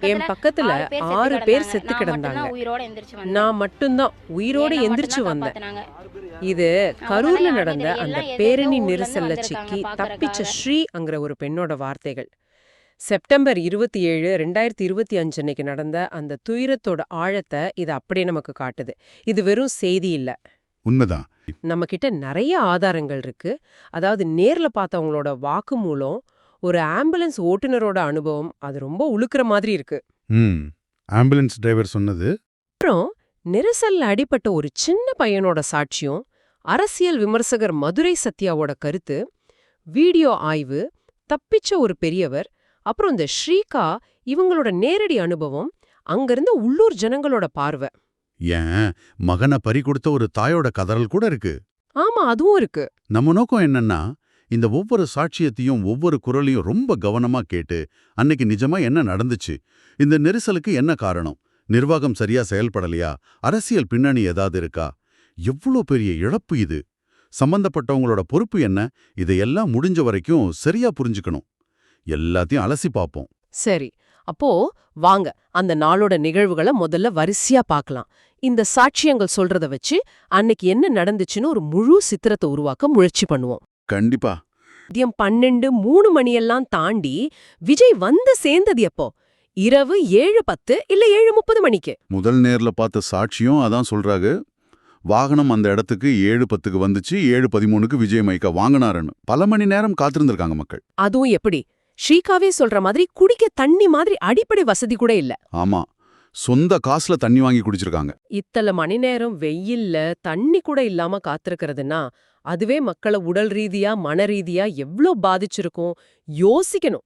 என் பக்கத்துல ஆறு பேர் செத்து கிடந்தாங்க. நான் மட்டும்தான் உயிரோட எந்திரிச்சு வந்தேன். இது கரூர்ல நடந்த அந்த. பேரணி நெரிசல்ல சிக்கி தப்பிச்ச பார்க்கறதுக்காக. ஸ்ரீங்கிற ஒரு பெண்ணோட வார்த்தைகள். செப்டம்பர் இருபத்தி ஏழு ரெண்டாயிரத்தி இருபத்தி அஞ்சு அன்னைக்கு நடந்த அந்த துயரத்தோட ஆழத்தை இது அப்படியே நமக்கு காட்டுது. இது வெறும் செய்தி இல்ல. உண்மைதான். நம்ம கிட்ட நிறைய ஆதாரங்கள் இருக்கு. அதாவது நேர்ல பார்த்தவங்களோட வாக்குமூலம் ஒரு ஆம்புலன்ஸ் ஓட்டுநரோட அனுபவம் அது ரொம்ப உழுக்கிற மாதிரி இருக்கு. ஆம்புலன்ஸ் டிரைவர் சொன்னது. அப்புறம் நெரிசல்ல அடிபட்ட ஒரு சின்ன பையனோட சாட்சியம் அரசியல் விமர்சகர் மதுரை சத்யாவோட கருத்து வீடியோ ஆய்வு தப்பிச்ச ஒரு பெரியவர் அப்புறம் இந்த ஸ்ரீகா இவங்களோட நேரடி அனுபவம் அங்கிருந்த உள்ளூர் ஜனங்களோட பார்வை. ஏன்? மகனை பறி கொடுத்த ஒரு தாயோட கதறல் கூட இருக்கு. ஆமா அதுவும் இருக்கு. நம்ம நோக்கம் என்னன்னா இந்த ஒவ்வொரு சாட்சியத்தையும் ஒவ்வொரு குரலையும் ரொம்ப கவனமா கேட்டு அன்னைக்கு நிஜமா என்ன நடந்துச்சு? இந்த நெரிசலுக்கு என்ன காரணம்? நிர்வாகம் சரியா செயல்படலையா? அரசியல் பின்னணி ஏதாவது இருக்கா? எவ்வளோ பெரிய இழப்பு இது? சம்பந்தப்பட்டவங்களோட பொறுப்பு என்ன? இதையெல்லாம் முடிஞ்ச வரைக்கும் சரியா புரிஞ்சுக்கணும். எல்லாத்தையும் அலசி பார்ப்போம். சரி. அப்போ வாங்க. அந்த நாளோட நிகழ்வுகளை முதல்ல வரிசையா பார்க்கலாம். இந்த சாட்சியங்கள் சொல்றத வச்சு அன்னைக்கு என்ன நடந்துச்சுன்னு ஒரு முழு சித்திரத்தை உருவாக்க முயற்சி பண்ணுவோம். கண்டிப்பா. மதியம் பன்னெண்டு மூணு மணியெல்லாம் தாண்டி விஜய் வந்து சேர்ந்தது எப்போ? இரவு ஏழு பத்து இல்ல ஏழு முப்பது மணிக்கு? முதல் நேர்ல பார்த்த சாட்சியும் அதான் சொல்றாங்க வாகனம் அந்த இடத்துக்கு ஏழு பத்துக்கு வந்துச்சு ஏழு பதிமூணுக்கு விஜய் மைக்கா வாங்கினாருன்னு. பல மணி நேரம் காத்திருந்திருக்காங்க மக்கள். அதுவும் எப்படி? ஸ்ரீகாவே சொல்ற மாதிரி குடிக்க தண்ணி மாதிரி அடிப்படை வசதி கூட இல்ல. ஆமா. சொந்த காசுல தண்ணி வாங்கி குடிச்சிருக்காங்க. இத்தனை மணி நேரம் வெயில்ல தண்ணி கூட இல்லாம காத்திருக்கிறதுனா அதுவே மக்களை உடல் ரீதியா மன ரீதியா எவ்ளோ பாதிச்சிருக்கும்? யோசிக்கணும்.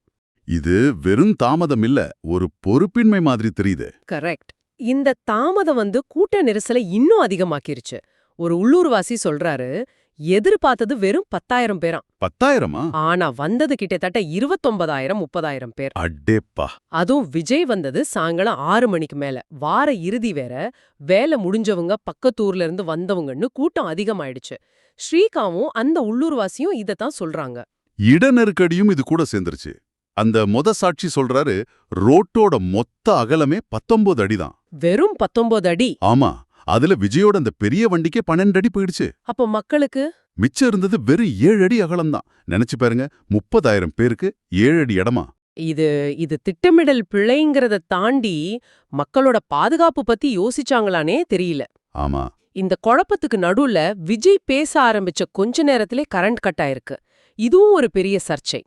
இது வெறும் தாமதம் இல்ல ஒரு பொறுப்பின்மை மாதிரி தெரியுது. கரெக்ட். இந்த தாமதம் வந்து கூட்ட நெரிசலை இன்னும் அதிகமாக்கிருச்சு. ஒரு உள்ளூர்வாசி சொல்றாரு எதிர்பார்த்தது வெறும் பத்தாயிரம் பேராம். பத்தாயிரமா? ஆனா வந்தது கிட்டத்தட்ட இருபத்தொன்பதாயிரம் முப்பதாயிரம் பேர். அடேப்பா. அதுவும் விஜய் வந்தது சாயங்காலம் ஆறு மணிக்கு மேல. வார இறுதி வேற. வேலை முடிஞ்சவங்க பக்கத்தூர்ல இருந்து வந்தவங்கன்னு கூட்டம் அதிகமாயிடுச்சு. ஸ்ரீகாவும் அந்த உள்ளூர்வாசியும் இதத்தான் சொல்றாங்க. இட நெருக்கடியும் இது கூட சேர்ந்துருச்சு. அந்த மொத சாட்சி சொல்றாரு ரோட்டோட மொத்த அகலமே பத்தொன்பது அடிதான். வெறும் பத்தொன்பது அடி. ஆமா. அதுல விஜயோட அந்த பெரிய வண்டிக்கே பன்னெண்டு அடி போயிடுச்சு. அப்போ மக்களுக்கு? மிச்சம் இருந்தது வெறும் ஏழு அடி அகலம்தான். நினைச்சு பாருங்க முப்பதாயிரம் பேருக்கு ஏழு அடி இடமா? இது இது திட்டமிடல் பிழைங்கிறத தாண்டி மக்களோட பாதுகாப்பு பத்தி யோசிச்சாங்களானே தெரியல. ஆமா. இந்த குழப்பத்துக்கு நடுவுல விஜய் பேச ஆரம்பிச்ச கொஞ்ச நேரத்திலே கரண்ட் கட் ஆயிருக்கு. இதுவும் ஒரு பெரிய சர்ச்சை.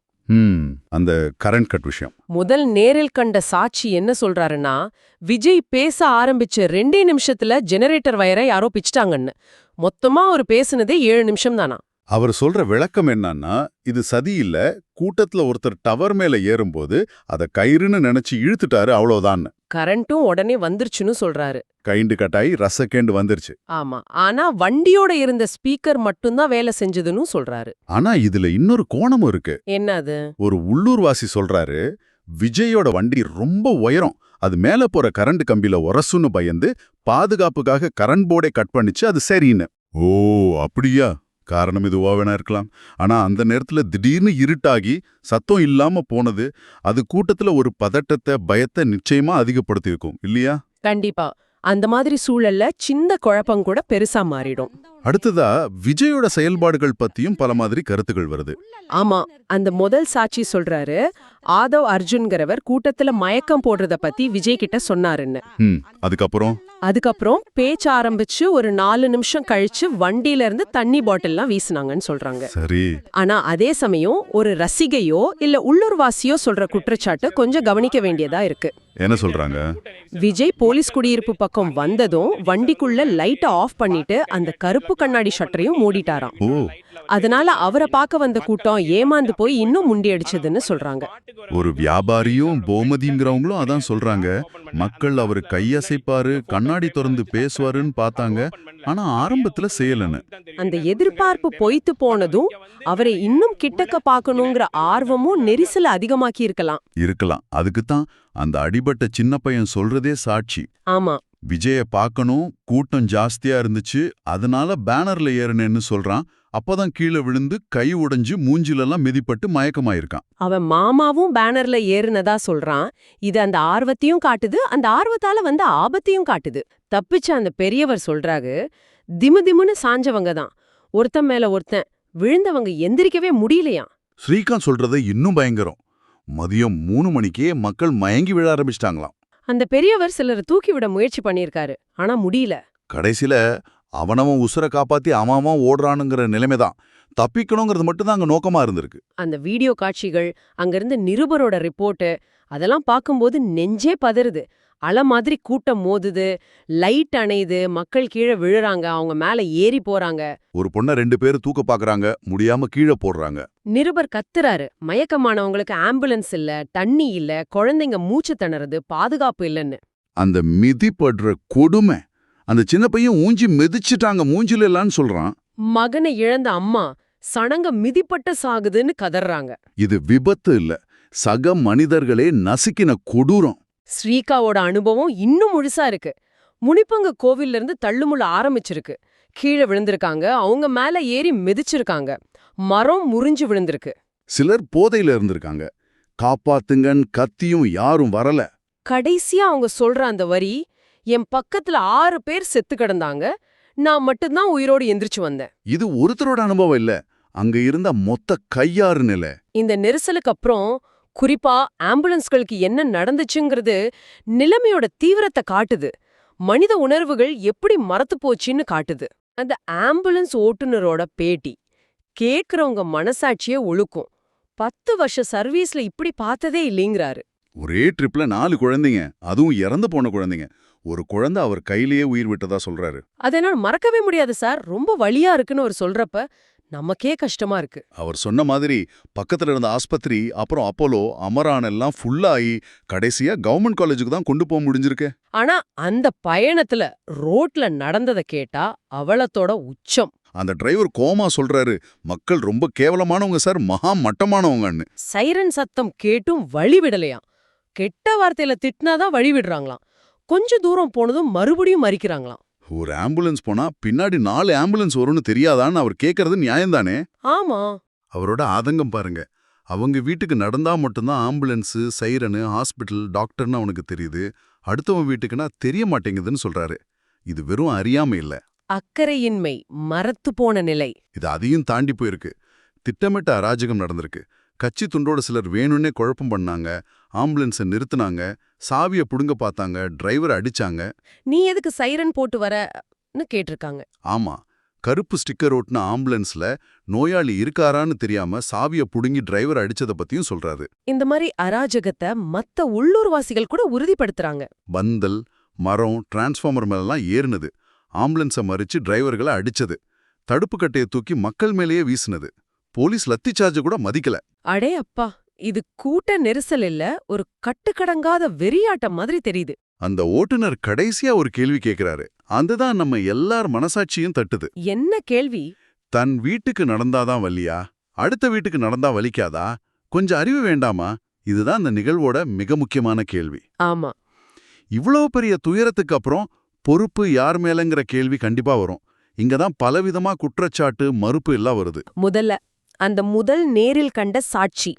அந்த கரண்ட் கட் விஷயம். முதல் நேரில் கண்ட சாட்சி என்ன சொல்றாருன்னா விஜய் பேச ஆரம்பிச்ச ரெண்டே நிமிஷத்துல ஜெனரேட்டர் வயரை யாரோ பிச்சிட்டாங்கன்னு மொத்தமா அவர் பேசுனதே ஏழு நிமிஷம் தானா அவர் சொல்ற விளக்கம் என்னன்னா இது சதி இல்ல கூட்டத்துல ஒருத்தர் டவர் மேல ஏறும்போது அத கயிறுன்னு நினைச்சு இழுத்துட்டாரு அவ்வளவுதான்னு கரண்ட்டும் உடனே வந்துருச்சுன்னு சொல்றாரு. கைண்டு கட்டாயி ரசக்கேண்டு வந்துருச்சு. ஆமா. ஆனா வண்டியோட இருந்த ஸ்பீக்கர் மட்டும்தான் வேலை செஞ்சதுன்னு சொல்றாரு. ஆனா இதுல இன்னொரு கோணமும் இருக்கு. என்ன அது ஒரு உள்ளூர்வாசி சொல்றாரு விஜயோட வண்டி ரொம்ப உயரம் அது மேல போற கரண்ட் கம்பியில உரசுன்னு பயந்து பாதுகாப்புக்காக கரண்ட் போர்டை கட் பண்ணிச்சு அது சரின்னு. ஓ அப்படியா? காரணம் இதுவா வேணா இருக்கலாம். ஆனா அந்த நேரத்துல திடீர்னு இருட்டாகி சத்தம் இல்லாம போனது அது கூட்டத்துல ஒரு பதட்டத்தை பயத்தை நிச்சயமா அதிகப்படுத்தியிருக்கும் இல்லையா? கண்டிப்பா. அந்த மாதிரி சூழல்ல சின்ன குழப்பம் கூட பெருசா மாறிடும். அடுத்ததா விஜயோட செயல்பாடுகள் பத்தியும் பல மாதிரி கருத்துகள் வருது. ஆமா. அந்த முதல் சாட்சி சொல்றாரு ஆதவ் அர்ஜுன்கிறவர் கூட்டத்துல மயக்கம் போடுறத பத்தி விஜய் கிட்ட சொன்னாருன்னு. ம். அதுக்கப்புறம்? அதுக்கப்புறம் பேச்ச ஆரம்பிச்சு ஒரு நாலு நிமிஷம் கழிச்சு வண்டியில இருந்து தண்ணி பாட்டில்லாம் வீசுனாங்கன்னு சொல்றாங்க. சரி. ஆனா அதே சமயம் ஒரு ரசிகையோ இல்ல உள்ளூர்வாசியோ சொல்ற குற்றச்சாட்டு கொஞ்சம் கவனிக்க வேண்டியதா இருக்கு. என்ன சொல்றாங்க? விஜய் போலீஸ் குடியிருப்பு பக்கம் வந்ததும் வண்டிக்குள்ள லைட்டை ஆஃப் பண்ணிட்டு அந்த கருப்பு கண்ணாடி ஷட்டரையும் மூடிட்டாராம். அதனால அவரை பார்க்க வந்த கூட்டம் ஏமாந்து போய் இன்னும் முண்டி அடிச்சதுன்னு சொல்றாங்க. ஒரு வியாபாரியும் போமதிங்கிறவங்களும் அதான் சொல்றாங்க. மக்கள் அவர் கையசைப்பாரு கண்ணாடி திறந்து பேசுவாருன்னு பார்த்தாங்க. ஆனா ஆரம்பத்துல செய்யலன்னு. அந்த எதிர்பார்ப்பு பொய்த்து போனதும் அவரை இன்னும் கிட்டக்க பார்க்கணுங்கிற ஆர்வமும் நெரிசல அதிகமாக்கி இருக்கலாம். இருக்கலாம். அதுக்குத்தான் அந்த அடிபட்ட சின்ன பையன் சொல்றதே சாட்சி. ஆமா. விஜய பார்க்கணும் கூட்டம் ஜாஸ்தியா இருந்துச்சு அதனால பேனர்ல ஏறினேன்னு சொல்றான். அப்பதான் கீழே விழுந்து கை உடைஞ்சு மூஞ்சிலெல்லாம் மிதிப்பட்டு மயக்கமாயிருக்கான். அவன் மாமாவும் பேனர்ல ஏறுனதா சொல்றான். இது அந்த ஆர்வத்தையும் காட்டுது அந்த ஆர்வத்தால வந்த ஆபத்தையும் காட்டுது. தப்பிச்ச அந்த பெரியவர் சொல்றாரு திமு திமுன்னு சாஞ்சவங்க தான். ஒருத்தன் மேல ஒருத்தன் விழுந்தவங்க எந்திரிக்கவே முடியலையாம். ஸ்ரீகாந்த் சொல்றது இன்னும் பயங்கரம். மதியம் மூணு மணிக்கே மக்கள் மயங்கி விழ ஆரம்பிச்சிட்டாங்களாம். அந்த பெரியவர் சிலரை தூக்கி விட முயற்சி பண்ணியிருக்காரு ஆனா முடியல. கடைசியில அவனவன் உசுரை காப்பாத்தி அவன் ஓடுறானுங்கிற நிலைமைதான். தப்பிக்கணுங்கிறது மட்டும்தான் அங்க நோக்கமா இருந்திருக்கு. அந்த வீடியோ காட்சிகள் அங்கிருந்து நிருபரோட ரிப்போர்ட்டு அதெல்லாம் பார்க்கும்போது நெஞ்சே பதறுது. அலை மாதிரி கூட்டம் மோதுது லைட் அணையுது மக்கள் கீழே விழுறாங்க அவங்க மேல ஏறி போறாங்க. ஒரு பொண்ணை ரெண்டு பேர் தூக்க பாக்குறாங்க முடியாம கீழே போடுறாங்க. நிருபர் கத்துறாரு மயக்கமானவங்களுக்கு ஆம்புலன்ஸ் இல்ல தண்ணி இல்ல குழந்தைங்க மூச்சு திணறது பாதுகாப்பு இல்லைன்னு. அந்த மிதிப்படுற கொடுமை அந்த சின்ன பையன் ஊஞ்சி மிதிச்சிட்டாங்க மூஞ்சில இல்லன்னு சொல்றான். மகனை இழந்த அம்மா சணங்க மிதிப்பட்ட சாகுதுன்னு கதறாங்க. இது விபத்து இல்ல சக மனிதர்களே நசுக்கின கொடூரம். ஸ்ரீகாவோட அனுபவம் இன்னும் முழுசா இருக்கு. முனிப்பங்க கோவில்ல இருந்து தள்ளுமுள்ள ஆரம்பிச்சிருக்கு. கீழே விழுந்திருக்காங்க. அவங்க மேல ஏறி மிதிச்சிருக்காங்க. மரம் முறிஞ்சு விழுந்திருக்கு. சிலர் போதையில இருந்திருக்காங்க. காப்பாத்துங்கன்னு கத்தியும் யாரும் வரல. கடைசியா அவங்க சொல்ற அந்த வரி என் பக்கத்துல ஆறு பேர் செத்து கிடந்தாங்க. நான் மட்டும்தான் உயிரோடு எந்திரிச்சு வந்தேன். இது ஒருத்தரோட அனுபவம் இல்ல. அங்க இருந்த மொத்த கையாறு நிலை. இந்த நெரிசலுக்கு அப்புறம் குறிப்பா ஆம்புலன்ஸ்களுக்கு என்ன நடந்துச்சுங்கிறது நிலைமையோட தீவிரத்தை காட்டுது. மனித உணர்வுகள் எப்படி மறத்து போச்சுன்னு காட்டுது. அந்த ஆம்புலன்ஸ் ஓட்டுநரோட பேட்டி கேக்குறவங்க மனசாட்சியே ஒழுக்கும். பத்து வருஷ சர்வீஸ்ல இப்படி பார்த்ததே இல்லைங்கிறாரு. ஒரே ட்ரிப்ல நாலு குழந்தைங்க அதுவும் இறந்து போன குழந்தைங்க. ஒரு குழந்தை அவர் கையிலேயே உயிர் விட்டதா சொல்றாரு. அதை என்னால மறக்கவே முடியாது சார். ரொம்ப வலியா இருக்குன்னு அவர் சொல்றப்ப நமக்கே கஷ்டமா இருக்கு. அவர் சொன்ன மாதிரி பக்கத்துல இருந்த ஆஸ்பத்திரி அப்புறம் அப்போலோ அமரான் எல்லாம் ஃபுல்லாகி கடைசியா கவர்மெண்ட் காலேஜுக்கு தான் கொண்டு போக முடிஞ்சிருக்கு. ஆனா அந்த பயணத்துல ரோட்ல நடந்ததை கேட்டா அவலத்தோட உச்சம். அந்த டிரைவர் கோமா சொல்றாரு மக்கள் ரொம்ப கேவலமானவங்க சார் மகா மட்டமானவங்கன்னு. சைரன் சத்தம் கேட்டும் வழி விடலையாம். கெட்ட வார்த்தையில திட்டினாதான் வழி விடுறாங்களாம். கொஞ்ச தூரம் போனதும் மறுபடியும் மறிக்கிறாங்களாம். ஒரு ஆம்புலன்ஸ் போனா பின்னாடி நாலு ஆம்புலன்ஸ் வரும்னு தெரியாதான்னு அவர் கேட்கறது நியாயம்தானே? ஆமா. அவரோட ஆதங்கம் பாருங்க. அவங்க வீட்டுக்கு நடந்தா மட்டும்தான் ஆம்புலன்ஸு சைரனு ஹாஸ்பிட்டல் டாக்டர்னு அவனுக்கு தெரியுது. அடுத்தவன் வீட்டுக்குன்னா தெரிய மாட்டேங்குதுன்னு சொல்றாரு. இது வெறும் அறியாமை இல்ல. அக்கறையின்மை மரத்து போன நிலை. இது அதையும் தாண்டி போயிருக்கு. திட்டமிட்ட அராஜகம் நடந்திருக்கு. கட்சி துண்டோட சிலர் வேணும்னே குழப்பம் பண்ணாங்க. ஆம்புலன்ஸை நிறுத்துனாங்க. சாவியை புடுங்க பார்த்தாங்க டிரைவர் அடிச்சாங்க. நீ எதுக்கு சைரன் போட்டு வரன்னு கேட்டிருக்காங்க. ஆமா கருப்பு ஸ்டிக்கர் ஓட்டுன ஆம்புலன்ஸ்ல நோயாளி இருக்காரான்னு தெரியாம சாவியை புடுங்கி டிரைவர் அடிச்சத பத்தியும் சொல்றாரு. இந்த மாதிரி அராஜகத்தை மத்த உள்ளூர்வாசிகள் கூட உறுதிப்படுத்துறாங்க. பந்தல் மரம் டிரான்ஸ்ஃபார்மர் மேலெல்லாம் ஏறினது. ஆம்புலன்ஸை மறிச்சு டிரைவர்களை அடிச்சது. தடுப்பு கட்டையை தூக்கி மக்கள் மேலேயே வீசினது. போலீஸ் லத்தி சார்ஜ் கூட மதிக்கல. அடே அப்பா! இது கூட்ட நெரிசல் இல்ல ஒரு கட்டுக்கடங்காத வெறியாட்டம் மாதிரி தெரியுது. அந்த ஓட்டுநர் கடைசியா ஒரு கேள்வி கேக்குறாரு. அதுதான் நம்ம எல்லார் மனசாட்சியும் தட்டுது. என்ன கேள்வி? தன் வீட்டுக்கு நடந்தாதான் வலியா? அடுத்த வீட்டுக்கு நடந்தா வலிக்காதா? கொஞ்சம் அறிவு வேண்டாமா? இதுதான் அந்த நிகழ்வோட மிக முக்கியமான கேள்வி. ஆமா. இவ்வளவு பெரிய துயரத்துக்கு அப்புறம் பொறுப்பு யார் மேலங்கிற கேள்வி கண்டிப்பா வரும். இங்கதான் பலவிதமா குற்றச்சாட்டு மறுப்பு எல்லாம் வருது. முதல்ல அந்த முதல் நேரில் கண்ட சாட்சி.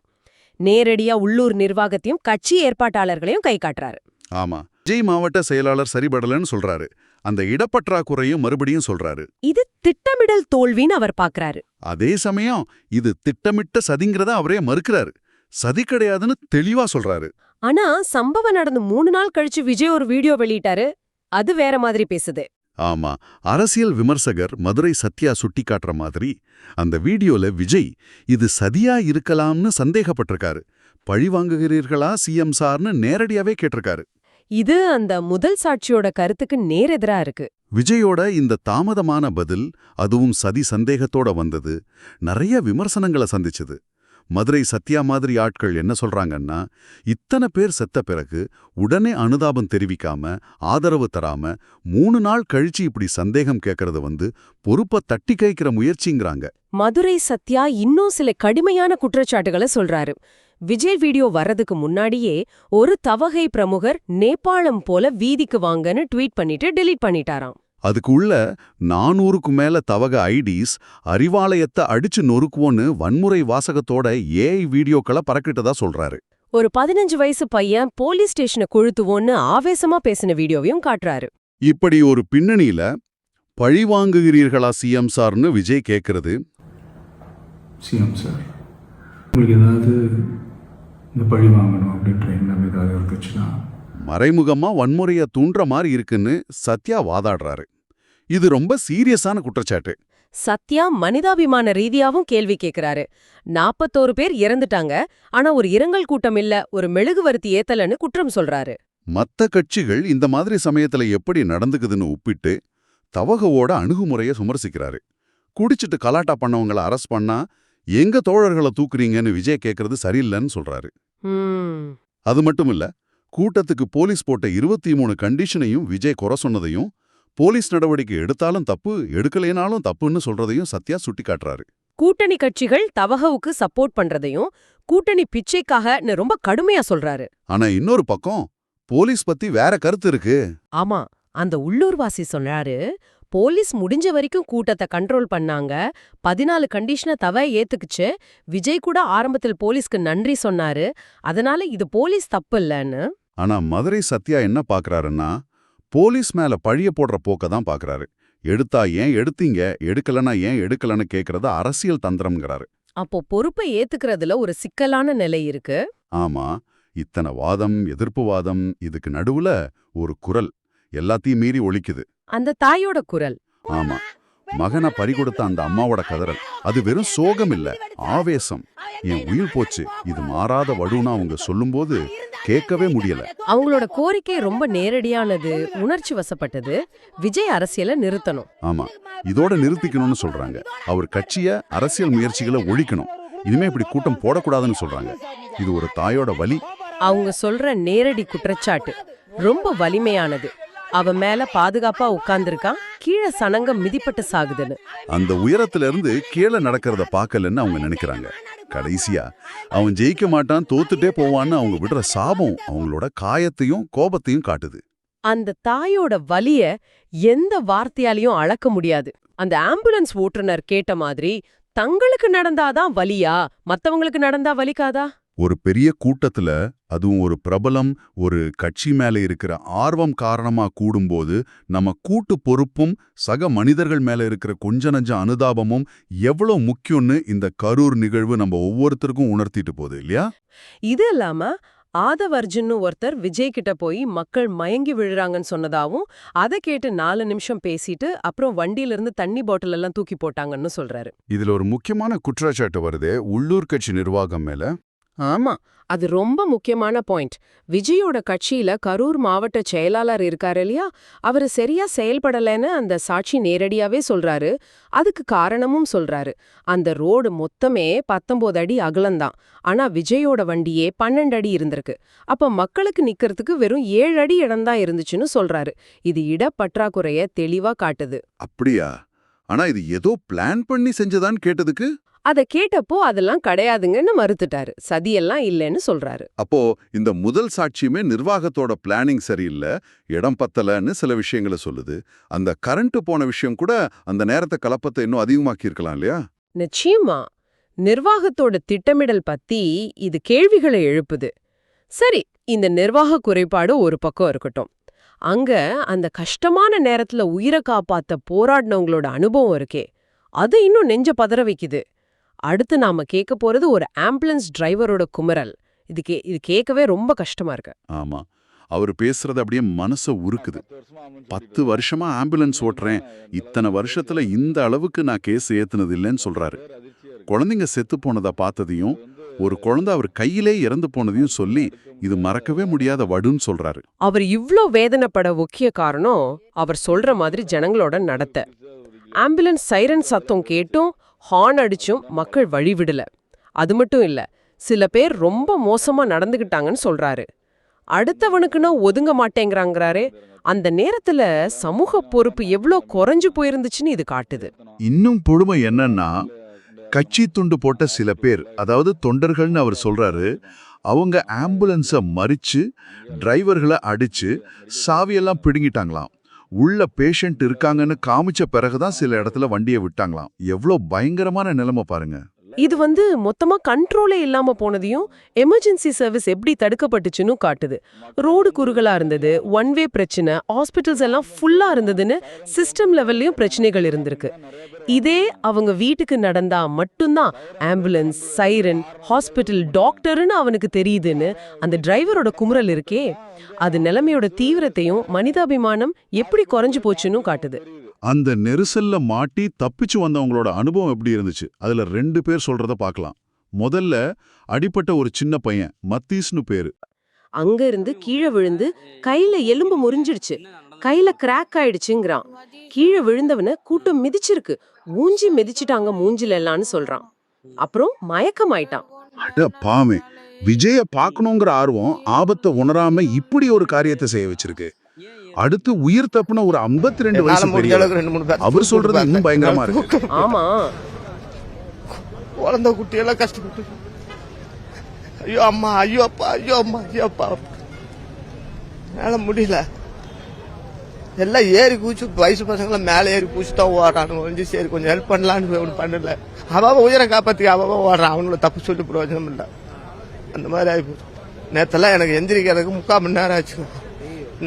நேரடியா உள்ளூர் நிர்வாகத்தையும் கட்சி ஏற்பாட்டாளர்களையும் கை காட்டுறாரு. ஆமா. விஜய் மாவட்ட செயலாளர் சரிபடலன்னு சொல்றாரு. அந்த இடப்பற்றாக்குறையும் மறுபடியும் சொல்றாரு. இது திட்டமிடல் தோல்வின்னு அவர் பாக்குறாரு. அதே சமயம் இது திட்டமிட்ட சதிங்கிறத அவரே மறுக்கிறாரு. சதி கிடையாதுன்னு தெளிவா சொல்றாரு. ஆனா சம்பவம் நடந்து மூணு நாள் கழிச்சு விஜய் ஒரு வீடியோ வெளியிட்டாரு. அது வேற மாதிரி பேசுது. ஆமா அரசியல் விமர்சகர் மதுரை சத்யா சுட்டி காட்டுற மாதிரி அந்த வீடியோல விஜய் இது சதியா இருக்கலாம்னு சந்தேகப்பட்டிருக்காரு. பழி வாங்குகிறீர்களா சிஎம் சார்னு நேரடியாவே கேட்டிருக்காரு. இது அந்த முதல் சாட்சியோட கருத்துக்கு நேரெதிரா இருக்கு. விஜயோட இந்த தாமதமான பதில் அதுவும் சதி சந்தேகத்தோட வந்தது. நிறைய விமர்சனங்களை சந்திச்சது. மதுரை சத்யா மாதிரி ஆட்கள் என்ன சொல்றாங்கன்னா இத்தனை பேர் செத்த பிறகு உடனே அனுதாபம் தெரிவிக்காம ஆதரவு தராம மூணு நாள் கழிச்சு இப்படி சந்தேகம் கேட்கறது வந்து பொறுப்ப தட்டி கைக்கிற முயற்சிங்கிறாங்க. மதுரை சத்யா இன்னும் சில கடுமையான குற்றச்சாட்டுகளை சொல்றாரு. விஜய் வீடியோ வர்றதுக்கு முன்னாடியே ஒரு தவகை பிரமுகர் நேபாளம் போல வீதிக்கு வாங்கன்னு ட்வீட் பண்ணிட்டு டெலீட் பண்ணிட்டாராம். அதுக்கு உள்ள நானூறுக்கு மேல தவக ஐடிஸ் அறிவாலயத்தை அடிச்சு நொறுக்குவோன்னு வன்முறை வாசகத்தோட ஏஐ வீடியோக்களை பறக்கிட்டதா சொல்றாரு. ஒரு பதினஞ்சு வயசு பையன் போலீஸ் ஸ்டேஷனை கொழுத்துவோன்னு ஆவேசமா பேசின வீடியோவையும் காட்டுறாரு. இப்படி ஒரு பின்னணியில பழி வாங்குகிறீர்களா சிஎம் சார்னு விஜய் கேக்குறது. சிஎம் சார் உங்களுக்கு ஏதாவது இந்த பழி வாங்கணும் அப்படின்ற எண்ணம் ஏதாவது இருந்துச்சுன்னா மறைமுகமா வன்முறைய தூண்டுற மாதிரி இருக்குன்னு சத்யா வாதாடுறாரு. இது ரொம்ப சீரியஸான குற்றச்சாட்டு. சத்யா மனிதாபிமான ரீதியாவும் கேள்வி கேக்குறாரு. நாப்பத்தோரு பேர் இறந்துட்டாங்க. ஆனா ஒரு இரங்கல் கூட்டம் இல்ல ஒரு மெழுகுவர்த்தி ஏத்தலன்னு குற்றம் சொல்றாரு. மத்த கட்சிகள் இந்த மாதிரி சமயத்துல எப்படி நடந்துக்குதுன்னு ஒப்பிட்டு தவகவோட அணுகுமுறைய சுமர்சிக்கிறாரு. குடிச்சிட்டு கலாட்டா பண்ணவங்கள அரெஸ்ட் பண்ணா எங்க தோழர்களை தூக்குறீங்கன்னு விஜய் கேக்குறது சரியில்லைன்னு சொல்றாரு. அது மட்டும் இல்ல கூட்டத்துக்கு போலீஸ் போட்ட இருபத்தி மூணு கண்டிஷனையும் விஜய் குறை சொன்னதையும் போலீஸ் நடவடிக்கை எடுத்தாலும் தப்பு எடுக்கலைனாலும் தப்புன்னு சொல்றதையும் சத்யா சுட்டிக்காட்டுறாரு. கூட்டணி கட்சிகள் தவகவுக்கு சப்போர்ட் பண்றதையும் கூட்டணி பிச்சைக்காகன்னு ரொம்ப கடுமையா சொல்றாரு. ஆனா இன்னொரு பக்கம் போலீஸ் பத்தி வேற கருத்து இருக்கு. ஆமா அந்த உள்ளூர்வாசி சொல்றாரு போலீஸ் முடிஞ்ச வரைக்கும் கூட்டத்தை கண்ட்ரோல் பண்ணாங்க பதினாலு கண்டிஷனை தவ ஏத்துக்குச்சு விஜய் கூட ஆரம்பத்தில் போலீஸ்க்கு நன்றி சொன்னாரு அதனால இது போலீஸ் தப்பு இல்லன்னு. ஆனா மதுரை சத்யா என்ன பாக்குறாருன்னா போலீஸ் மேல பழிய போடுற போக்க தான் பாக்குறாரு. எடுத்தா ஏன் எடுத்தீங்க? எடுக்கலனா ஏன் எடுக்கலன்னு கேக்குறது அரசியல் தந்திரம்ங்கிறாரு. அப்போ பொறுப்பை ஏத்துக்கிறதுல ஒரு சிக்கலான நிலை இருக்கு. ஆமா இத்தனை வாதம் எதிர்ப்பு வாதம் இதுக்கு நடுவுல ஒரு குரல் எல்லாத்தையும் மீறி ஒலிக்குது அந்த தாயோட குரல். ஆமா. மகனை பறிகொடுத்த அந்த அம்மாவோட கதறல். அது வெறும் சோகம் இல்ல ஆவேசம். என் உயிர் போச்சு. இது மாறாத வடுன்னு அவங்க சொல்லும்போது கேட்கவே முடியல. அவங்களோட கோரிக்கை ரொம்ப நேரடியானது உணர்ச்சி வசப்பட்டது. விஜய் அரசியலை நிறுத்தணும். ஆமா. இதோட நிறுத்திக்கணும்னு சொல்றாங்க. அவர் கட்சிய அரசியல் முயற்சிகளை ஒழிக்கணும். இனிமே இப்படி கூட்டம் போடக்கூடாதுன்னு சொல்றாங்க. இது ஒரு தாயோட வலி. அவங்க சொல்ற நேரடி குற்றச்சாட்டு. ரொம்ப வலிமையானது. அவ மேல பாதுகாப்பா உட்கார்ந்திருக்கான். கீழே சனங்கம் மிதிப்பட்டு சாகுதுன்னு. அந்த உயரத்துல இருந்து கீழே நடக்கிறத பார்க்கலன்னு அவங்க நினைக்கிறாங்க. கடைசியா அவன் ஜெயிக்க மாட்டான் தோத்துட்டே போவான்னு அவங்க விடுற சாபம் அவங்களோட காயத்தையும் கோபத்தையும் காட்டுது. அந்த தாயோட வலிய எந்த வார்த்தையாலையும் அளக்க முடியாது. அந்த ஆம்புலன்ஸ் ஓட்டுநர் கேட்ட மாதிரி தங்களுக்கு நடந்தாதான் வலியா? மத்தவங்களுக்கு நடந்தா வலிக்காதா? ஒரு பெரிய கூட்டத்துல அதுவும் ஒரு பிரபலம் ஒரு கட்சி மேல இருக்கிற ஆர்வம் காரணமா கூடும்போது நம்ம கூட்டு பொறுப்பும் சக மனிதர்கள் மேல இருக்கிற கொஞ்ச நஞ்ச அனுதாபமும் எவ்வளவு முக்கியம்னு இந்த கரூர் நிகழ்வு நம்ம ஒவ்வொருத்தருக்கும் உணர்த்திட்டு போகுது இல்லையா? இது இல்லாம ஆதவர்ஜுன்னு ஒருத்தர் விஜய் கிட்ட போய் மக்கள் மயங்கி விழுறாங்கன்னு சொன்னதாவும் அதை கேட்டு நாலு நிமிஷம் பேசிட்டு அப்புறம் வண்டியில இருந்து தண்ணி பாட்டில் எல்லாம் தூக்கி போட்டாங்கன்னு சொல்றாரு. இதுல ஒரு முக்கியமான குற்றச்சாட்டு வருது உள்ளூர் கட்சி நிர்வாகம் மேல. ஆமா அது ரொம்ப முக்கியமான பாயிண்ட். விஜயோட கட்சியில கரூர் மாவட்ட செயலாளர் இருக்காரு இல்லையா? அவரு சரியா செயல்படலைன்னு அந்த சாட்சி நேரடியாவே சொல்றாரு. அதுக்கு காரணமும் சொல்றாரு. அந்த ரோடு மொத்தமே பத்தொன்பது அடி அகலம்தான். ஆனா விஜயோட வண்டியே பன்னெண்டு அடி இருந்திருக்கு. அப்ப மக்களுக்கு நிக்கிறதுக்கு வெறும் ஏழு அடி இடம்தான் இருந்துச்சுன்னு சொல்றாரு. இது இடப்பற்றாக்குறைய தெளிவா காட்டுது. அப்படியா? ஆனா இது ஏதோ பிளான் பண்ணி செஞ்சதான்னு கேட்டதுக்கு? அத கேட்டப்போ அதெல்லாம் கிடையாதுங்கன்னு மறுத்துட்டாரு. சதியெல்லாம் இல்லைன்னு சொல்றாரு. அப்போ இந்த முதல் சாட்சியுமே நிர்வாகத்தோட பிளானிங் சரியில்லை இடம் பத்தலன்னு சில விஷயங்களை சொல்லுது. அந்த கரண்ட் போன விஷயம் கூட அந்த நேரத்தை கலப்பத்தை இன்னும் அதிகமாக்கி இருக்கலாம் இல்லையா? நிச்சயமா. நிர்வாகத்தோட திட்டமிடல் பத்தி இது கேள்விகளை எழுப்புது. சரி இந்த நிர்வாக குறைபாடு ஒரு பக்கம் இருக்கட்டும். அங்க அந்த கஷ்டமான நேரத்துல உயிரை காப்பாத்த போராடினவங்களோட அனுபவம் இருக்கே. அது இன்னும் நெஞ்ச பதற வைக்குது. அடுத்து நாம கேட்க போறது ஒரு ஆம்புலன்ஸ் டிரைவரோட குமரல். இது கே இது கேட்கவே ரொம்ப கஷ்டமா இருக்கு. ஆமா. அவர் பேசுறது அப்படியே மனச உருக்குது. பத்து வருஷமா ஆம்புலன்ஸ் ஓட்டுறேன். இத்தனை வருஷத்துல இந்த அளவுக்கு நான் கேஸ் ஏத்துனது இல்லைன்னு சொல்றாரு. குழந்தைங்க செத்து போனதை பார்த்ததையும் ஒரு குழந்தை அவர் கையிலே இறந்து போனதையும் சொல்லி இது மறக்கவே முடியாத வடுன்னு சொல்றாரு. அவர் இவ்ளோ வேதனைப்பட முக்கிய காரணம் அவர் சொல்ற மாதிரி ஜனங்களோட நடத்த. ஆம்புலன்ஸ் சைரன் சத்தம் கேட்டும் ஹார்ன் அடிச்சும் மக்கள் வழிவிடல அது மட்டும் இல்ல சில பேர் ரொம்ப மோசமா நடந்துகிட்டாங்கன்னு சொல்றாரு. அடுத்தவனுக்குன்னா ஒதுங்க மாட்டேங்கிறாங்கிறாரே அந்த நேரத்துல சமூக பொறுப்பு எவ்வளோ குறைஞ்சு போயிருந்துச்சுன்னு இது காட்டுது. இன்னும் பொறுமை என்னன்னா கட்சி துண்டு போட்ட சில பேர் அதாவது தொண்டர்கள்னு அவர் சொல்றாரு அவங்க ஆம்புலன்ஸை மறிச்சு டிரைவர்களை அடிச்சு சாவியெல்லாம் பிடுங்கிட்டாங்களாம். உள்ள பேஷண்ட் இருக்காங்கன்னு காமிச்ச பிறகுதான் சில இடத்துல வண்டியை விட்டாங்களாம். எவ்வளோ பயங்கரமான நிலைமை பாருங்க. இது வந்து மொத்தமா கண்ட்ரோலே இல்லாம போனதையும் எமர்ஜென்சி சர்வீஸ் எப்படி தடுக்கப்பட்டுச்சுன்னு காட்டுது. ரோடு குறுகலா இருந்தது ஒன் வே பிரச்சனை ஹாஸ்பிட்டல்ஸ் எல்லாம் ஃபுல்லா இருந்ததுன்னு சிஸ்டம் லெவல்லயும் பிரச்சனைகள் இருந்திருக்கு. இதே அவங்க வீட்டுக்கு நடந்தா மட்டும்தான் ஆம்புலன்ஸ் சைரன் ஹாஸ்பிட்டல் டாக்டர்னு அவனுக்கு தெரியுதுன்னு அந்த டிரைவரோட குமுறல் இருக்கே. அது நிலைமையோட தீவிரத்தையும் மனிதாபிமானம் எப்படி குறைஞ்சு போச்சுன்னு காட்டுது. அந்த நெரிசல்ல மாட்டி தப்பிச்சு வந்தவங்களோட அனுபவம் எப்படி இருந்துச்சு? அதுல ரெண்டு பேர் சொல்றத பார்க்கலாம் முதல்ல அடிப்பட்ட ஒரு சின்ன பையன் மத்தீஸ்னு பேரு. அங்க இருந்து கீழே விழுந்து கையில எலும்பு முறிஞ்சிடுச்சு. கையில கிராக் ஆயிடுச்சுங்கிறான். கீழே விழுந்தவன கூட்டம் மிதிச்சிருக்கு. மூஞ்சி மிதிச்சிட்டாங்க மூஞ்சில எல்லாம்னு சொல்றான். அப்புறம் மயக்கமாயிட்டான். அட பாமே விஜய பார்க்கணுங்கிற ஆர்வம் ஆபத்தை உணராம இப்படி ஒரு காரியத்தை செய்ய வச்சிருக்கு. அடுத்து உயிர் தப்புன ஒரு 52 ரெண்டு வயசு முடிஞ்ச பெரியவர். அளவுக்கு ரெண்டு மூணு பேர் அவர் சொல்றது இன்னும் பயங்கரமா இருக்கு. ஆமா. குழந்தை குட்டியெல்லாம் கஷ்டப்பட்டு. ஐயோ அம்மா ஐயோ அப்பா ஐயோ அம்மா ஐயோ அப்பா. என்னால முடியல. எல்லாம் ஏறி கூச்சு வயசு பசங்களாம் மேலே ஏறி கூச்சு தான் ஓடுறானு ஒழிஞ்சு சரி கொஞ்சம் ஹெல்ப் பண்ணலான்னு ஒன்றும் பண்ணல. அவன் உயிரை காப்பாற்றி அவன் ஓடுறான். அவங்கள தப்பு சொல்லி பிரயோஜனம் இல்லை. அந்த மாதிரி ஆயிப்போச்சு நேத்தெல்லாம் எனக்கு எந்திரிக்கிறதுக்கு முக்கால் மணி நேரம் ஆச்சு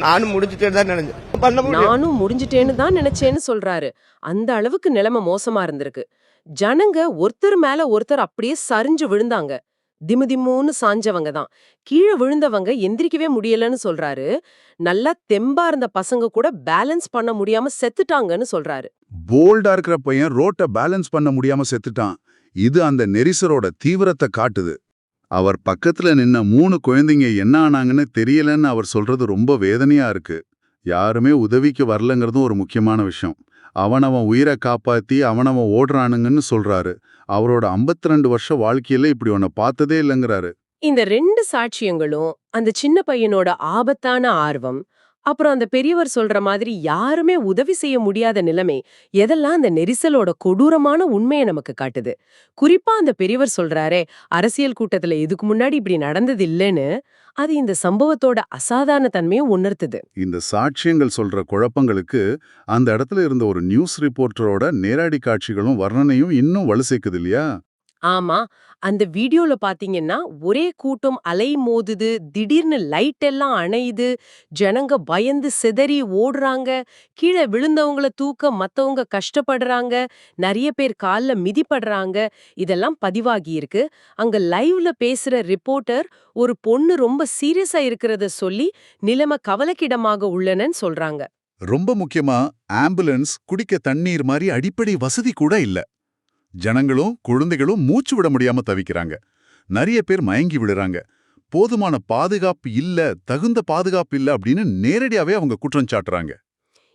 நானும் முடிஞ்சுட்டே தான் நினைச்சேன் பண்ண நானும் முடிஞ்சிட்டேன்னு தான் நினைச்சேன்னு சொல்றாரு. அந்த அளவுக்கு நிலைமை மோசமா இருந்திருக்கு. ஜனங்க ஒருத்தர் மேல ஒருத்தர் அப்படியே சரிஞ்சு விழுந்தாங்க. திமு திமுன்னு சாஞ்சவங்க தான். கீழே விழுந்தவங்க எந்திரிக்கவே முடியலன்னு சொல்றாரு. நல்லா தெம்பா இருந்த பசங்க கூட பேலன்ஸ் பண்ண முடியாம செத்துட்டாங்கன்னு சொல்றாரு. போல்டா இருக்கிற பையன் ரோட்டை பேலன்ஸ் பண்ண முடியாம செத்துட்டான். இது அந்த நெரிசலோட தீவிரத்தை காட்டுது. அவர் பக்கத்துல நின்ன மூணு குழந்தைங்க என்ன ஆனாங்கன்னு தெரியலன்னு அவர் சொல்றது ரொம்ப வேதனையா இருக்கு. யாருமே உதவிக்கு வரலங்கிறதும் ஒரு முக்கியமான விஷயம். அவனவன் உயிரை காப்பாத்தி அவனவன் ஓடுறானுங்கன்னு சொல்றாரு. அவரோட 52 வருஷ வாழ்க்கையில இப்படி ஒன்ன பார்த்ததே இல்லைங்கிறாரு. இந்த ரெண்டு சாட்சியங்களும் அந்த சின்ன பையனோட ஆபத்தான ஆர்வம் அப்புறம் அந்த பெரியவர் சொல்ற மாதிரி யாருமே உதவி செய்ய முடியாத நிலைமை எதெல்லாம் அந்த நெரிசலோட கொடூரமான உண்மையை நமக்கு காட்டுது. குறிப்பா அந்த பெரியவர் சொல்றாரே அரசியல் கூட்டத்துல இதுக்கு முன்னாடி இப்படி நடந்தது இல்லைன்னு அது இந்த சம்பவத்தோட அசாதாரண தன்மையை உணர்த்துது. இந்த சாட்சியங்கள் சொல்ற குழப்பங்களுக்கு அந்த இடத்துல இருந்த ஒரு நியூஸ் ரிப்போர்ட்டரோட நேரடி காட்சிகளும் வர்ணனையும் இன்னும் வலு சேர்க்குது இல்லையா? ஆமா. அந்த வீடியோல பாத்தீங்கன்னா ஒரே கூட்டம் அலை மோதுது திடீர்னு லைட் எல்லாம் அணையுது ஜனங்க பயந்து சிதறி ஓடுறாங்க கீழே விழுந்தவங்கள தூக்க மத்தவங்க கஷ்டப்படுறாங்க நிறைய பேர் கால்ல மிதிப்படுறாங்க இதெல்லாம் பதிவாகி இருக்கு. அங்க லைவ்ல பேசுற ரிப்போர்ட்டர் ஒரு பொண்ணு ரொம்ப சீரியஸா இருக்கிறத சொல்லி நிலைமை கவலைக்கிடமாக உள்ளனன்னு சொல்றாங்க. ரொம்ப முக்கியமா ஆம்புலன்ஸ் குடிக்க தண்ணீர் மாதிரி அடிப்படை வசதி கூட இல்ல. ஜனங்களும் குழந்தைகளும் மூச்சு விட முடியாம தவிக்கிறாங்க. நிறைய பேர் மயங்கி விடுறாங்க போதுமான பாதுகாப்பு இல்ல தகுந்த பாதுகாப்பு இல்ல அப்படின்னு நேரடியாவே அவங்க குற்றம் சாட்டுறாங்க.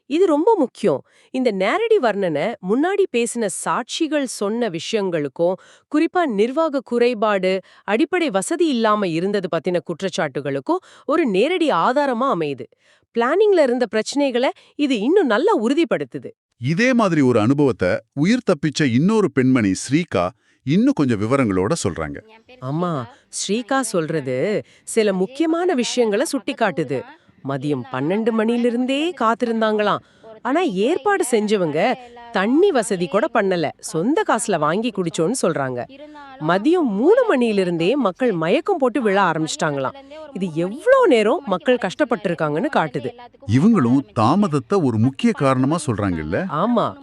இது ரொம்ப முக்கியம். இந்த நேரடி வர்ணனை முன்னாடி பேசின சாட்சிகள் சொன்ன விஷயங்களுக்கும் குறிப்பா நிர்வாக குறைபாடு அடிப்படை வசதி இல்லாம இருந்தது பத்தின குற்றச்சாட்டுகளுக்கும் ஒரு நேரடி ஆதாரமா அமையுது. பிளானிங்ல இருந்த பிரச்சனைகளை இது இன்னும் நல்லா உறுதிப்படுத்துது. இதே மாதிரி ஒரு அனுபவத்தை உயிர் தப்பிச்ச இன்னொரு பெண்மணி ஸ்ரீகா இன்னும் கொஞ்சம் விவரங்களோட சொல்றாங்க. அம்மா ஸ்ரீகா சொல்றது சில முக்கியமான விஷயங்களை சுட்டிக்காட்டுது. மதியம் பன்னெண்டு மணிலிருந்தே காத்திருந்தாங்களாம். ஆனா ஏற்பாடு செஞ்சவங்க தண்ணி வசதி கூட பண்ணல. சொந்த காசுல வாங்கி குடிச்சோன்னு சொல்றாங்க. மதியம் மூணு மணியிலிருந்தே மக்கள் மயக்கம் போட்டு விழ ஆரம்பிச்சிட்டாங்களாம். இது எவ்வளவு நேரம் மக்கள் கஷ்டப்பட்டிருக்காங்கன்னு காட்டுது. இவங்களும் தாமதத்தை ஒரு முக்கிய காரணமா சொல்றாங்கல்ல? ஆமா.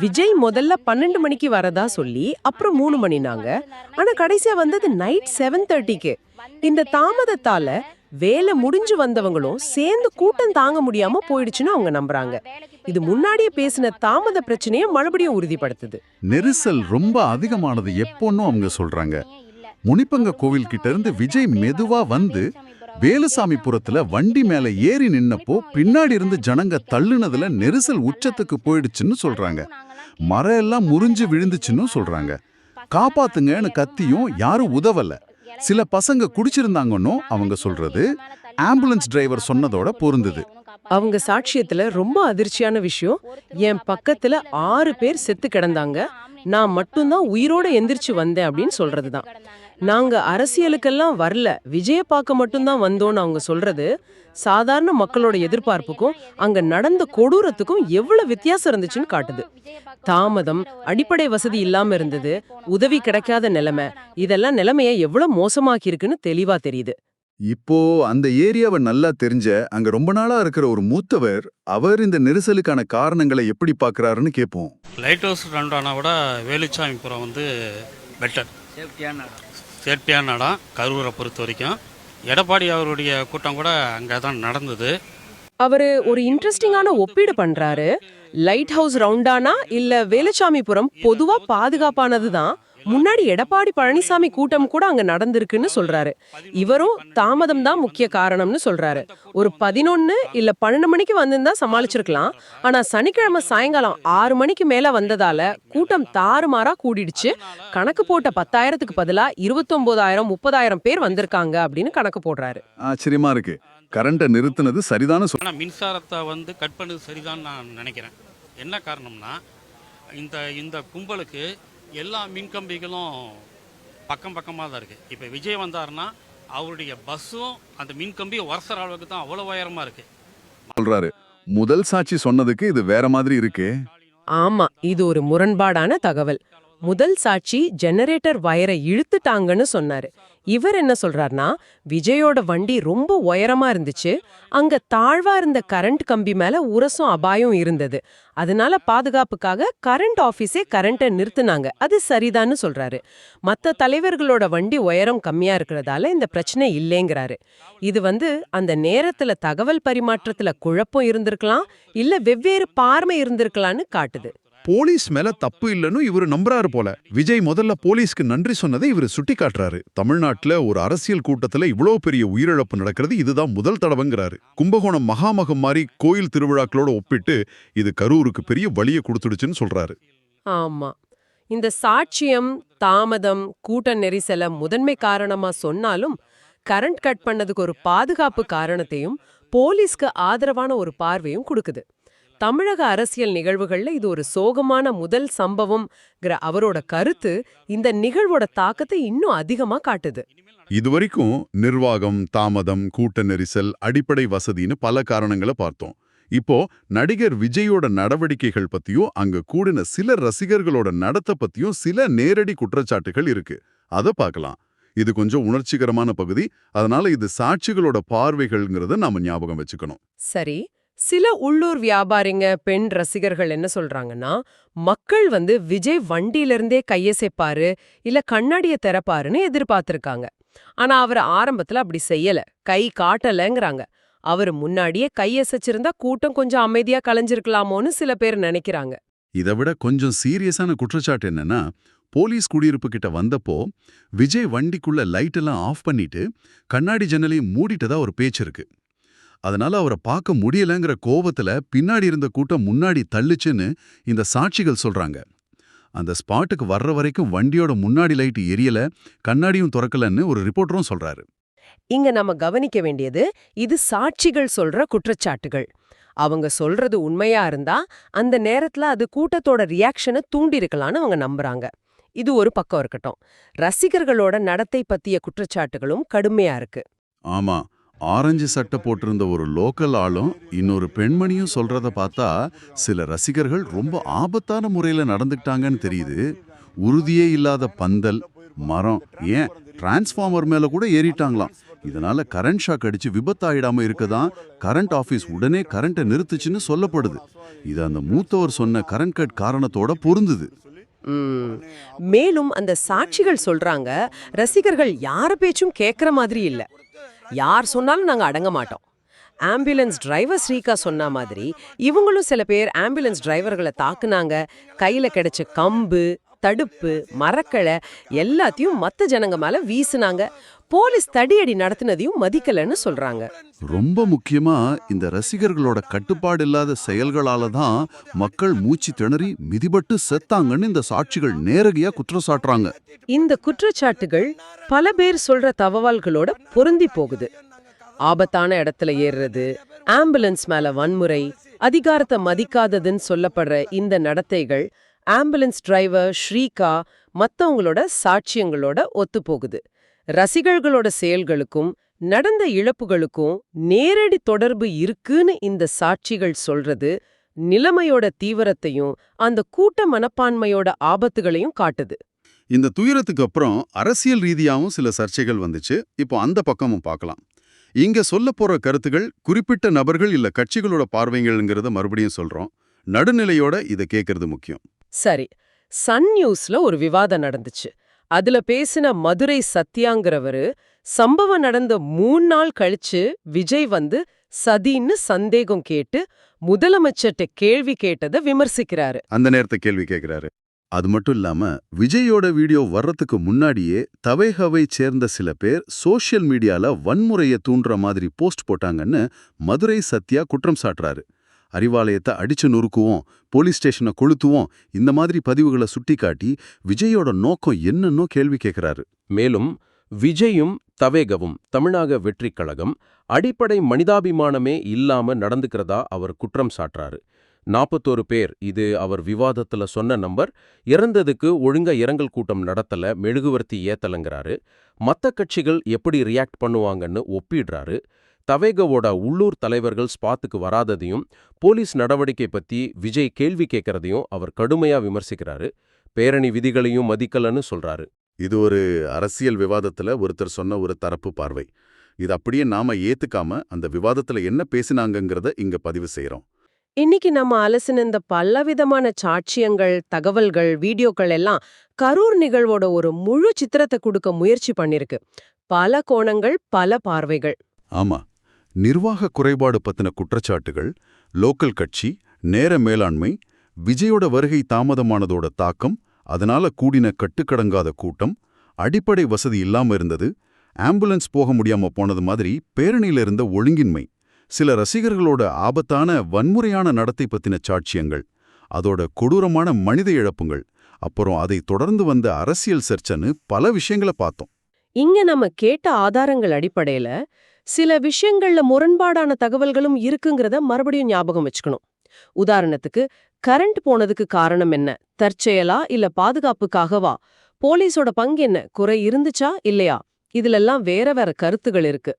விஜய் முதல்ல பன்னெண்டு மணிக்கு வரதா சொல்லி அப்புறம் மூணு மணினாங்க. ஆனா கடைசியா வந்தது நைட் செவன் தேர்ட்டிக்கு இந்த தாமதத்தால வேலை முடிஞ்சு வந்தவங்களும் சேர்ந்து கூட்டம் தாங்க முடியாம போயிடுச்சுன்னு அவங்க நம்புறாங்க. இது முன்னாடியே பேசின தாமத பிரச்சனையை மறுபடியும் உறுதிப்படுத்துது. நெரிசல் ரொம்ப அதிகமானது எப்போன்னு அவங்க சொல்றாங்க. முனிப்பங்க கோவில் கிட்ட இருந்து விஜய் மெதுவா வந்து வேலுசாமிபுரத்துல வண்டி மேல ஏறி நின்னப்போ பின்னாடி இருந்து ஜனங்க தள்ளுனதுல நெரிசல் உச்சத்துக்கு போயிடுச்சுன்னு சொல்றாங்க. மரம் எல்லாம் முறிஞ்சு விழுந்துச்சுன்னு சொல்றாங்க. காப்பாத்துங்கன்னு கத்தியும் யாரும் உதவலை. சில பசங்க குடிச்சிருந்தாங்கன்னு அவங்க சொல்றது. ஆம்புலன்ஸ் டிரைவர் சொன்னதோட பொருந்தது. அவங்க சாட்சியத்துல ரொம்ப அதிர்ச்சியான விஷயம். என் பக்கத்துல ஆறு பேர் செத்து கிடந்தாங்க. நான் மட்டும்தான் உயிரோட எந்திரிச்சு வந்தேன் அப்படின்னு சொல்றதுதான். நாங்க அரசியலுக்கெல்லாம் வரல. விஜய பார்க்க மட்டும்தான் வந்தோம்னு அவங்க சொல்றது சாதாரண மக்களோட எதிர்பார்ப்புக்கும் அங்க நடந்த கொடூரத்துக்கும் எவ்வளவு வித்தியாசம் இருந்துச்சுன்னு காட்டுது. தாமதம் அடிப்படை வசதி இல்லாம இருந்தது உதவி கிடைக்காத நிலைமை இதெல்லாம் நிலைமைய எவ்வளவு மோசமாக்கி இருக்குன்னு தெளிவா தெரியுது. இப்போ அந்த ஏரியாவை நல்லா தெரிஞ்ச அங்க ரொம்ப நாளா இருக்கிற ஒரு மூத்தவர் அவர் இந்த நெரிசலுக்கான காரணங்களை எப்படி பார்க்கறாருன்னு கேட்போம். லைட் ஹவுஸ் ரெண்டானா விட வேலுச்சாமிபுரம் வந்து பெட்டர் சேஃப்டியான இடம் இடம் கரூரை பொறுத்த வரைக்கும். எடப்பாடி அவருடைய கூட்டம் கூட அங்கே தான் நடந்தது. அவரு ஒரு இன்ட்ரெஸ்டிங்கான ஒப்பீடு பண்றாரு. லைட் ஹவுஸ் ரவுண்டானா இல்ல வேலுச்சாமிபுரம் பொதுவா பாதுகாப்பானதுதான் முன்னாடி எடப்பாடி பழனிசாமி கூட்டம் கூட அங்க நடந்திருக்குன்னு சொல்றாரு. இவரும் தாமதம் தான் முக்கிய காரணம்னு சொல்றாரு. ஒரு பதினொன்னு இல்ல பன்னெண்டு மணிக்கு வந்திருந்தா சமாளிச்சிருக்கலாம். ஆனா சனிக்கிழமை சாயங்காலம் ஆறு மணிக்கு மேல வந்ததால கூட்டம் தாறுமாறா கூடிடுச்சு. கணக்கு போட்ட பத்தாயிரத்துக்கு பதிலா இருபத்தொன்பதாயிரம் முப்பதாயிரம் பேர் வந்திருக்காங்க அப்படின்னு கணக்கு போடுறாரு. ஆச்சரியமா இருக்கு. கரண்ட்டை நிறுத்தினது சரிதான சொல் ஆனால் மின்சாரத்தை வந்து கட் பண்ணது சரிதான் நான் நினைக்கிறேன். என்ன காரணம்னா இந்த இந்த கும்பலுக்கு எல்லா மின்கம்பிகளும் பக்கம் பக்கமாக தான் இருக்குது இப்போ விஜய் வந்தாருன்னா அவருடைய பஸ்ஸும் அந்த மின்கம்பி வருஷற அளவுக்கு தான் அவ்வளோ உயரமாக இருக்குது சொல்றாரு. முதல் சாட்சி சொன்னதுக்கு இது வேற மாதிரி இருக்கு. ஆமா இது ஒரு முரண்பாடான தகவல். முதல் சாட்சி ஜெனரேட்டர் வயரை இழுத்துட்டாங்கன்னு சொன்னாரு. இவர் என்ன சொல்றாருன்னா விஜயோட வண்டி ரொம்ப உயரமா இருந்துச்சு அங்க தாழ்வா இருந்த கரண்ட் கம்பி மேல உரசும் அபாயம் இருந்தது. அதனால பாதுகாப்புக்காக கரண்ட் ஆபீஸே கரண்ட்டை நிறுத்துனாங்க. அது சரிதான்னு சொல்றாரு. மத்த தலைவர்களோட வண்டி உயரம் கம்மியா இருக்கிறதால இந்த பிரச்சனை இல்லைங்கிறாரு. இது வந்து அந்த நேரத்துல தகவல் பரிமாற்றத்துல குழப்பம் இருந்திருக்கலாம் இல்ல வெவ்வேறு பார்மை இருந்திருக்கலாம்னு காட்டுது. போலீஸ் மேல தப்பு இல்லைன்னு இவர் நம்புறாரு போல. விஜய் முதல்ல போலீஸ்க்கு நன்றி சொன்னதை இவர் சுட்டி காட்டுறாரு தமிழ்நாட்டுல ஒரு அரசியல் கூட்டத்துல இவ்வளவு பெரிய உயிரிழப்பு நடக்கிறது இதுதான் முதல் தடவைங்கிறாரு. கும்பகோணம் மகாமகம் மாதிரி கோயில் திருவிழாக்களோட ஒப்பிட்டு இது கரூருக்கு பெரிய வழியை கொடுத்துடுச்சுன்னு சொல்றாரு. ஆமா. இந்த சாட்சியம் தாமதம் கூட்ட நெரிசல முதன்மை காரணமா சொன்னாலும் கரண்ட் கட் பண்ணதுக்கு ஒரு பாதுகாப்பு காரணத்தையும் போலீஸ்க்கு ஆதரவான ஒரு பார்வையும் கொடுக்குது. தமிழக அரசியல் நிகழ்வுகள்ல இது ஒரு சோகமான முதல் சம்பவம்ங்கிற அவரோட கருத்து இந்த நிகழ்வோட தாக்கத்தை இன்னும் அதிகமா காட்டுது. இதுவரைக்கும் நிர்வாகம் தாமதம் கூட்ட நெரிசல் அடிப்படை வசதின்னு பல காரணங்களை பார்த்தோம். இப்போ நடிகர் விஜயோட நடவடிக்கைகள் பத்தியும் அங்க கூடின சில ரசிகர்களோட நடத்த பத்தியும் சில நேரடி குற்றச்சாட்டுகள் இருக்கு. அத பார்க்கலாம். இது கொஞ்சம் உணர்ச்சிகரமான பகுதி. அதனால இது சாட்சிகளோட பார்வைகள்ங்கிறத நாம ஞாபகம் வச்சுக்கணும். சரி. சில உள்ளூர் வியாபாரிங்க பெண் ரசிகர்கள் என்ன சொல்றாங்கன்னா மக்கள் வந்து விஜய் வண்டியிலிருந்தே கையசைப்பாரு இல்ல கண்ணாடிய திறப்பாருன்னு எதிர்பார்த்திருக்காங்க. ஆனா அவர் ஆரம்பத்துல அப்படி செய்யல. கை காட்டலங்கிறாங்க. அவர் முன்னாடியே கையசைச்சிருந்தா கூட்டம் கொஞ்சம் அமைதியா கலைஞ்சிருக்கலாமோன்னு சில பேர் நினைக்கிறாங்க. இதை விட கொஞ்சம் சீரியஸான குற்றச்சாட்டு என்னன்னா போலீஸ் குடியிருப்பு கிட்ட வந்தப்போ விஜய் வண்டிக்குள்ள லைட் எல்லாம் ஆஃப் பண்ணிட்டு கண்ணாடி ஜன்னலையும் மூடிட்டதா ஒரு பேச்சு இருக்கு. அதனால அவரை பார்க்க முடியலங்கிற கோவத்துல பின்னாடி இருந்த கூட்டம் முன்னாடி தள்ளுச்சுன்னு இந்த சாட்சிகள் சொல்றாங்க. அந்த ஸ்பாட்டுக்கு வர்ற வரைக்கும் வண்டியோட முன்னாடி லைட் எரியல கண்ணாடியும் திறக்கலன்னு ஒரு ரிப்போர்ட்டரும் சொல்றாரு. இங்க நம்ம கவனிக்க வேண்டியது இது சாட்சிகள் சொல்ற குற்றச்சாட்டுகள். அவங்க சொல்றது உண்மையா இருந்தா அந்த நேரத்துல அது கூட்டத்தோட ரியாக்ஷனை தூண்டிருக்கலாம்னு அவங்க நம்புறாங்க. இது ஒரு பக்கம் இருக்கட்டும். ரசிகர்களோட நடத்தை பத்திய குற்றச்சாட்டுகளும் கடுமையா இருக்கு. ஆமா. ஆரஞ்சு சட்டை போட்டிருந்த ஒரு லோக்கல் ஆளும் இன்னொரு பெண்மணியும் சொல்றத பார்த்தா சில ரசிகர்கள் ரொம்ப ஆபத்தான முறையில் நடந்துக்கிட்டாங்கன்னு தெரியுது. உறுதியே இல்லாத பந்தல் மரம் ஏன்? டிரான்ஸ்ஃபார்மர் மேலே கூட ஏறிட்டாங்களாம். இதனால கரண்ட் ஷாக் அடிச்சு விபத்தாயிடாம இருக்கதான் கரண்ட் ஆஃபீஸ் உடனே கரண்ட்டை நிறுத்துச்சுன்னு சொல்லப்படுது. இது அந்த மூத்தவர் சொன்ன கரண்ட் கட் காரணத்தோட பொருந்துது. மேலும் அந்த சாட்சிகள் சொல்றாங்க ரசிகர்கள் யார பேச்சும் கேட்குற மாதிரி இல்லை. யார் சொன்னாலும் நாங்க அடங்க மாட்டோம். ஆம்புலன்ஸ் டிரைவர் ஸ்ரீகா சொன்ன மாதிரி இவங்களும் சில பேர் ஆம்புலன்ஸ் டிரைவர்களை தாக்குனாங்க. கையில கிடைச்ச கம்பு தடுப்பு மரக்களை எல்லாத்தையும் மத்த ஜனங்க மேல வீசுனாங்க. போலீஸ் தடியடி நடத்தினதையும் மதிக்கலன்னு சொல்றாங்க. ரொம்ப முக்கியமா இந்த ரசிகர்களோட கட்டுப்பாடு இல்லாத செயல்களால தான் மக்கள் மூச்சு திணறி மிதிபட்டு செத்தாங்கன்னு இந்த சாட்சிகள் நேரடியா குற்றம் சாட்டுறாங்க. இந்த குற்றச்சாட்டுகள் பல பேர் சொல்ற தகவல்களோட பொருந்தி போகுது. ஆபத்தான இடத்துல ஏறுறது ஆம்புலன்ஸ் மேல வன்முறை அதிகாரத்தை மதிக்காததுன்னு சொல்லப்படுற இந்த நடத்தைகள் ஆம்புலன்ஸ் டிரைவர் ஸ்ரீகா மத்தவங்களோட சாட்சியங்களோட ஒத்துப்போகுது. ரசிகர்களோட செயல்களுக்கும் நடந்த இழப்புகளுக்கும் நேரடி தொடர்பு இருக்குன்னு இந்த சாட்சிகள் சொல்றது நிலைமையோட தீவிரத்தையும் அந்த கூட்ட மனப்பான்மையோட ஆபத்துகளையும் காட்டுது. இந்த துயரத்துக்கு அப்புறம் அரசியல் ரீதியாவும் சில சர்ச்சைகள் வந்துச்சு. இப்போ அந்த பக்கமும் பார்க்கலாம். இங்க சொல்ல போற கருத்துகள் குறிப்பிட்ட நபர்கள் இல்ல கட்சிகளோட பார்வைகள்ங்கிறத மறுபடியும் சொல்றோம். நடுநிலையோட இதை கேட்கறது முக்கியம். சரி சன் நியூஸ்ல ஒரு விவாதம் நடந்துச்சு. அதுல பேசின மதுரை சத்யாங்கிறவரு சம்பவம் நடந்த மூணு நாள் கழிச்சு விஜய் வந்து சதின்னு சந்தேகம் கேட்டு முதலமைச்சர்கிட்ட கேள்வி கேட்டதை விமர்சிக்கிறாரு. அந்த நேரத்தை கேள்வி கேட்கிறாரு அது மட்டும் இல்லாம விஜயோட வீடியோ வர்றதுக்கு முன்னாடியே தவேகவை சேர்ந்த சில பேர் சோஷியல் மீடியால வன்முறையை தூண்டுற மாதிரி போஸ்ட் போட்டாங்கன்னு மதுரை சத்யா குற்றம் சாட்டுறாரு அறிவாலயத்தை அடிச்சு நொறுக்குவோம் போலீஸ் ஸ்டேஷனை கொளுத்துவோம் இந்த மாதிரி பதிவுகளை சுட்டிக்காட்டி விஜயோட நோக்கம் என்னன்னோ கேள்வி கேட்கிறாரு மேலும் விஜயும் தவேகவும் தமிழக வெற்றிக் கழகம் அடிப்படை மனிதாபிமானமே இல்லாம நடந்துக்கிறதா அவர் குற்றம் சாட்டுறாரு. நாற்பத்தோரு பேர் இது அவர் விவாதத்துல சொன்ன நம்பர் இறந்ததுக்கு ஒழுங்கா இரங்கல் கூட்டம் நடத்தல மெழுகுவர்த்தி ஏத்தலங்கிறாரு. மத்த கட்சிகள் எப்படி ரியாக்ட் பண்ணுவாங்கன்னு ஒப்பிடுறாரு. தவேகவோட உள்ளூர் தலைவர்கள் ஸ்பாத்துக்கு வராததையும் போலீஸ் நடவடிக்கை பத்தி விஜய் கேள்வி கேட்கறதையும் அவர் கடுமையா விமர்சிக்கிறாரு. பேரணி விதிகளையும் மதிக்கலன்னு சொல்றாரு. இது ஒரு அரசியல் விவாதத்துல ஒருத்தர் சொன்ன ஒரு தரப்பு பார்வை. இது அப்படியே நாம ஏத்துக்காம அந்த விவாதத்துல என்ன பேசினாங்கங்கிறத இங்க பதிவு செய்றோம். இன்னைக்கு நம்ம அலசின இந்த பலவிதமான சாட்சியங்கள் தகவல்கள் வீடியோக்கள் எல்லாம் கரூர் நிகழ்வோட ஒரு முழு சித்திரத்தை கொடுக்க முயற்சி பண்ணிருக்கு. பல கோணங்கள் பல பார்வைகள். ஆமா. நிர்வாக குறைபாடு பத்தின குற்றச்சாட்டுகள் லோக்கல் கட்சி நேர மேலாண்மை விஜயோட வருகை தாமதமானதோட தாக்கம் அதனால கூடின கட்டுக்கடங்காத கூட்டம் அடிப்படை வசதி இல்லாம இருந்தது ஆம்புலன்ஸ் போக முடியாம போனது மாதிரி பேரணியில இருந்த ஒழுங்கின்மை சில ரசிகர்களோட ஆபத்தான வன்முறையான நடத்தை பத்தின சாட்சியங்கள் அதோட கொடூரமான மனித இழப்புங்கள் அப்புறம் அதை தொடர்ந்து வந்த அரசியல் சர்ச்சைன்னு பல விஷயங்களை பார்த்தோம். இங்க நம்ம கேட்ட ஆதாரங்கள் அடிப்படையில சில விஷயங்கள்ல முரண்பாடான தகவல்களும் இருக்குங்கிறத மறுபடியும் ஞாபகம் வச்சுக்கணும். உதாரணத்துக்கு கரண்ட் போனதுக்கு காரணம் என்ன? தற்செயலா இல்ல பாதுகாப்புக்காகவா? போலீஸோட பங்கு என்ன? குறை இருந்துச்சா? இல்லையா? இதுலெல்லாம் வேற வேற கருத்துகள் இருக்கு.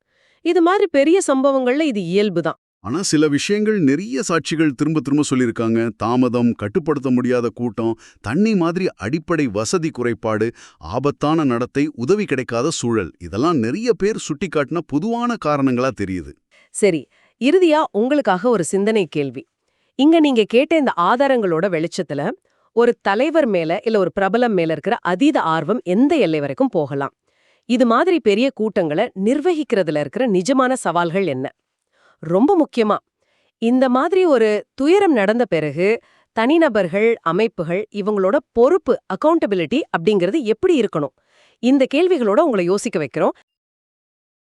இது மாதிரி பெரிய சம்பவங்கள்ல இது இயல்புதான். ஆனா சில விஷயங்கள் நிறைய சாட்சிகள் திரும்ப திரும்ப சொல்லியிருக்காங்க. தாமதம் கட்டுப்படுத்த முடியாத கூட்டம் தண்ணி மாதிரி அடிப்படை வசதி குறைபாடு ஆபத்தான நடத்தை உதவி கிடைக்காத சூழல். இதெல்லாம் நிறைய பேர் சுட்டிக்காட்டின பொதுவான காரணங்களா தெரியுது. சரி இறுதியா உங்களுக்காக ஒரு சிந்தனை கேள்வி. இங்க நீங்க கேட்ட இந்த ஆதாரங்களோட வெளிச்சத்துல ஒரு தலைவர் மேல இல்ல ஒரு பிரபலம் மேல இருக்கிற அதீத ஆர்வம் எந்த எல்லை வரைக்கும் போகலாம்? இது மாதிரி பெரிய கூட்டங்களை நிர்வகிக்கிறதுல இருக்கிற நிஜமான சவால்கள் என்ன? ரொம்ப முக்கியமா. இந்த மாதிரி ஒரு துயரம் நடந்த பிறகு தனிநபர்கள் அமைப்புகள் இவங்களோட பொறுப்பு அக்கௌண்டபிலிட்டி அப்படிங்கிறது எப்படி இருக்கணும்? இந்த கேள்விகளோட உங்களை யோசிக்க வைக்கிறோம்.